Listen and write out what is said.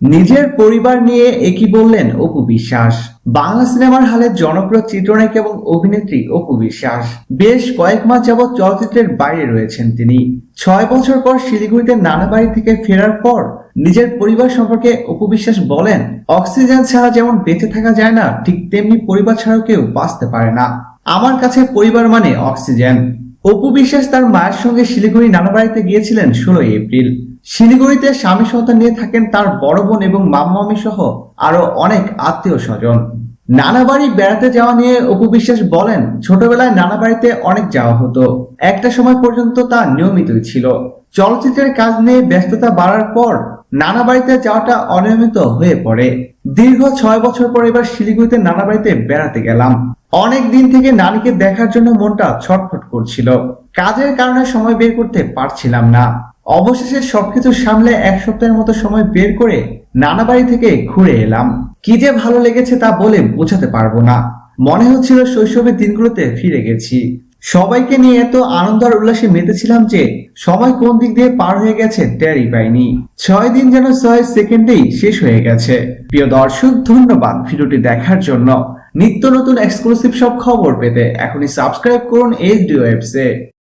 নিজের পরিবার নিয়ে একই বললেন অপু বিশ্বাস? বাংলা সিনেমার হালের জনপ্রিয় চিত্রনায়ক এবং অভিনেত্রী অপু বিশ্বাস। বেশ কয়েক মাস যাবৎ চলচ্চিত্রের বাইরে রয়েছেন তিনি। ছয় বছর পর শিলিগুড়িতে নানা বাড়ি থেকে ফেরার পর নিজের পরিবার সম্পর্কে অপু বিশ্বাস বলেন, অক্সিজেন ছাড়া যেমন বেঁচে থাকা যায় না, ঠিক তেমনি পরিবার ছাড়াও কেউ বাঁচতে পারে না। আমার কাছে পরিবার মানে অক্সিজেন। অপু বিশ্বাস তার মায়ের সঙ্গে শিলিগুড়ি নানা বাড়িতে গিয়েছিলেন ষোলোই এপ্রিল। শিলিগুড়িতে স্বামী সন্তান নিয়ে থাকেন তার বড় বোন এবং মাম্মামি সহ আরও অনেক আত্মীয় স্বজন নানা বাড়ি বেড়াতে যাওয়া নিয়ে অপু বিশ্বাস বলেন, ছোটবেলায় নানা বাড়িতে অনেক যাওয়া হতো। একটা সময় পর্যন্ত তা নিয়মিতই ছিল। চলচ্চিত্রের কাজ নিয়ে ব্যস্ততা বাড়ার পর নানা বাড়িতে যাওয়াটা অনিয়মিত হয়ে পড়ে। দীর্ঘ ছয় বছর পর এবার শিলিগুড়িতে নানা বাড়িতে বেড়াতে গেলাম। অনেক দিন থেকে নানিকে দেখার জন্য মনটা ছটফট করছিল। কাজের কারণে সময় বের করতে পারছিলাম না। অবশেষে সবকিছু সামলে এক সপ্তাহের মতো সময় বের করে নানা বাড়ি থেকে ঘুরে এলাম। কি যে ভালো লেগেছে তা বলে বোঝাতে পারব না। মনে হচ্ছিল শৈশবের দিনগুলোতে ফিরে গেছি। সবাইকে নিয়ে এত আনন্দ আর উল্লাসে মেতেছিলাম যে সবাই কোন দিক দিয়ে পার হয়ে গেছে টেরই পাইনি। ছয় দিন যেন ছয় সেকেন্ডেই শেষ হয়ে গেছে। প্রিয় দর্শক, ধন্যবাদ ভিডিওটি দেখার জন্য। নিত্য নতুন এক্সক্লুসিভ সব খবর পেতে এখনই সাবস্ক্রাইব করুন এইচ ডি ওয়েবসে